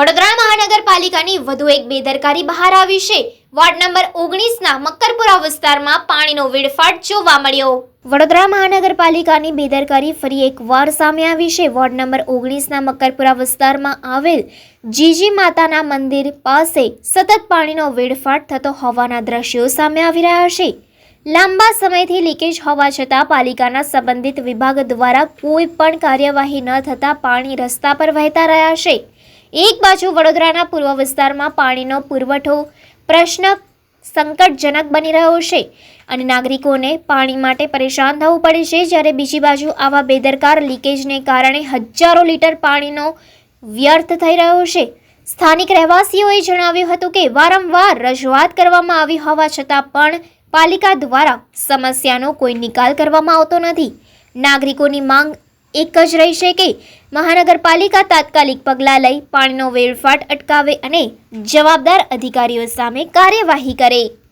વડોદરા મહાનગરપાલિકાની વધુ એક બેદરકારી બહાર આવી છે. વોર્ડ નંબર ઓગણીસના મક્કરપુરા વિસ્તારમાં પાણીનો વેડફાટ જોવા મળ્યો. વડોદરા મહાનગરપાલિકાની બેદરકારી ફરી એકવાર સામે આવી છે. વોર્ડ નંબર ઓગણીસના મક્કરપુરા વિસ્તારમાં આવેલ જીજી માતાના મંદિર પાસે સતત પાણીનો વેડફાટ થતો હોવાના દ્રશ્યો સામે આવી રહ્યા છે. લાંબા સમયથી લીકેજ હોવા છતાં પાલિકાના સંબંધિત વિભાગ દ્વારા કોઈ પણ કાર્યવાહી ન થતાં પાણી રસ્તા પર વહેતા રહ્યા છે. એક બાજુ વડોદરાના પૂર્વ વિસ્તારમાં પાણીનો પુરવઠો પ્રશ્ન સંકટજનક બની રહ્યો છે અને નાગરિકોને પાણી માટે પરેશાન થવું પડે છે જ્યારે બીજી બાજુ આવા બેદરકાર લીકેજને કારણે હજારો લીટર પાણીનો વ્યર્થ થઈ રહ્યો છે. સ્થાનિક રહેવાસીઓએ જણાવ્યું હતું કે વારંવાર રજૂઆત કરવામાં આવી હોવા છતાં પણ પાલિકા દ્વારા સમસ્યાનો કોઈ નિકાલ કરવામાં આવતો નથી. નાગરિકોની માંગ એક જ રહેશે કે મહાનગરપાલિકા તાત્કાલિક પગલાં લઈ પાણીનો વેડફાટ અટકાવે અને જવાબદાર અધિકારીઓ સામે કાર્યવાહી કરે.